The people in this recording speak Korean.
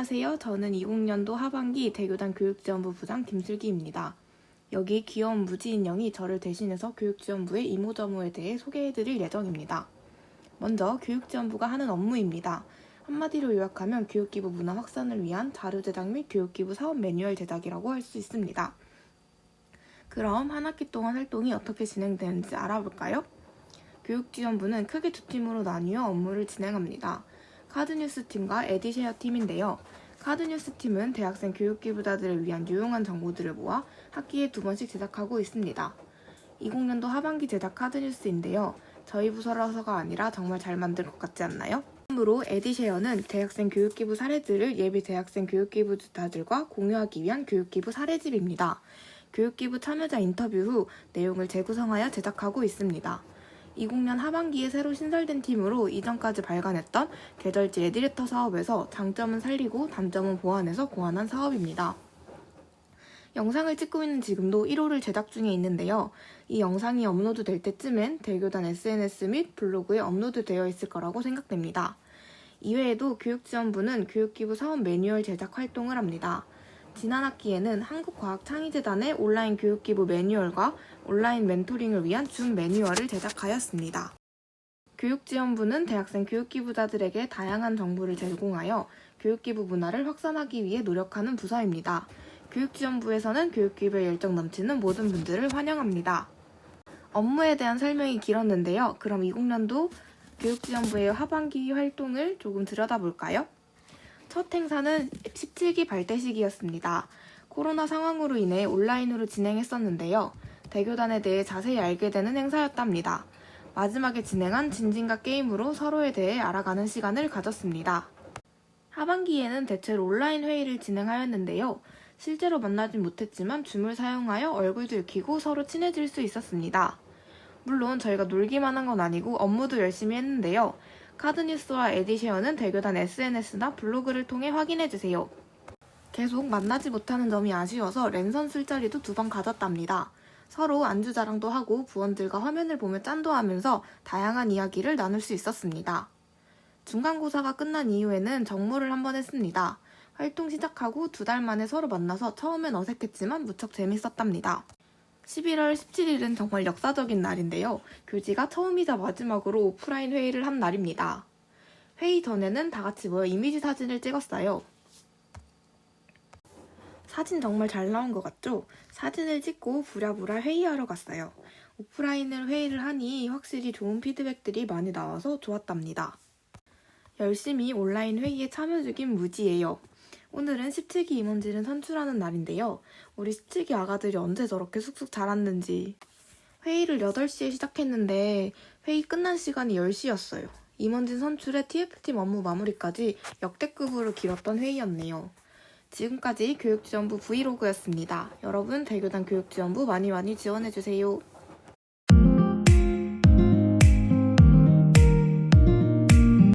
안녕하세요. 저는 20년도 하반기 대교단 교육지원부 부장 김슬기입니다. 여기 귀여운 무지 인형이 저를 대신해서 교육지원부의 이모저모에 대해 소개해드릴 예정입니다. 먼저 교육지원부가 하는 업무입니다. 한마디로 요약하면 교육기부 문화 확산을 위한 자료 제작 및 교육기부 사업 매뉴얼 제작이라고 할 수 있습니다. 그럼 한 학기 동안 활동이 어떻게 진행되는지 알아볼까요? 교육지원부는 크게 두 팀으로 나뉘어 업무를 진행합니다. 카드뉴스 팀과 에디쉐어 팀인데요. 카드뉴스 팀은 대학생 교육기부자들을 위한 유용한 정보들을 모아 학기에 두 번씩 제작하고 있습니다. 20년도 하반기 제작 카드뉴스인데요. 저희 부서라서가 아니라 정말 잘 만든 것 같지 않나요? 다음으로 에디쉐어는 대학생 교육기부 사례들을 예비 대학생 교육기부자들과 공유하기 위한 교육기부 사례집입니다. 교육기부 참여자 인터뷰 후 내용을 재구성하여 제작하고 있습니다. 20년 하반기에 새로 신설된 팀으로 이전까지 발간했던 계절지 에디레터 사업에서 장점은 살리고 단점은 보완해서 고안한 사업입니다. 영상을 찍고 있는 지금도 1호를 제작 중에 있는데요. 이 영상이 업로드 될 때쯤엔 대교단 SNS 및 블로그에 업로드 되어 있을 거라고 생각됩니다. 이외에도 교육지원부는 교육기부 사업 매뉴얼 제작 활동을 합니다. 지난 학기에는 한국과학창의재단의 온라인 교육기부 매뉴얼과 온라인 멘토링을 위한 준 매뉴얼을 제작하였습니다. 교육지원부는 대학생 교육기부자들에게 다양한 정보를 제공하여 교육기부 문화를 확산하기 위해 노력하는 부서입니다. 교육지원부에서는 교육기부에 열정 넘치는 모든 분들을 환영합니다. 업무에 대한 설명이 길었는데요. 그럼 20년도 교육지원부의 하반기 활동을 조금 들여다볼까요? 첫 행사는 17기 발대식이었습니다. 코로나 상황으로 인해 온라인으로 진행했었는데요. 대교단에 대해 자세히 알게 되는 행사였답니다. 마지막에 진행한 진진과 게임으로 서로에 대해 알아가는 시간을 가졌습니다. 하반기에는 대체로 온라인 회의를 진행하였는데요. 실제로 만나진 못했지만 줌을 사용하여 얼굴도 익히고 서로 친해질 수 있었습니다. 물론 저희가 놀기만 한 건 아니고 업무도 열심히 했는데요. 카드뉴스와 에디쉐어는 대교단 SNS나 블로그를 통해 확인해주세요. 계속 만나지 못하는 점이 아쉬워서 랜선 술자리도 두 번 가졌답니다. 서로 안주 자랑도 하고 부원들과 화면을 보며 짠도 하면서 다양한 이야기를 나눌 수 있었습니다. 중간고사가 끝난 이후에는 정모를 한번 했습니다. 활동 시작하고 두 달 만에 서로 만나서 처음엔 어색했지만 무척 재밌었답니다. 11월 17일은 정말 역사적인 날인데요. 교지가 처음이자 마지막으로 오프라인 회의를 한 날입니다. 회의 전에는 다 같이 모여 이미지 사진을 찍었어요. 사진 정말 잘 나온 것 같죠? 사진을 찍고 부랴부랴 회의하러 갔어요. 오프라인으로 회의를 하니 확실히 좋은 피드백들이 많이 나와서 좋았답니다. 열심히 온라인 회의에 참여 중인 무지예요. 오늘은 17기 임원진을 선출하는 날인데요. 우리 17기 아가들이 언제 저렇게 쑥쑥 자랐는지. 회의를 8시에 시작했는데 회의 끝난 시간이 10시였어요. 임원진 선출의 TF팀 업무 마무리까지 역대급으로 길었던 회의였네요. 지금까지 교육지원부 브이로그였습니다. 여러분 대교단 교육지원부 많이 많이 지원해주세요.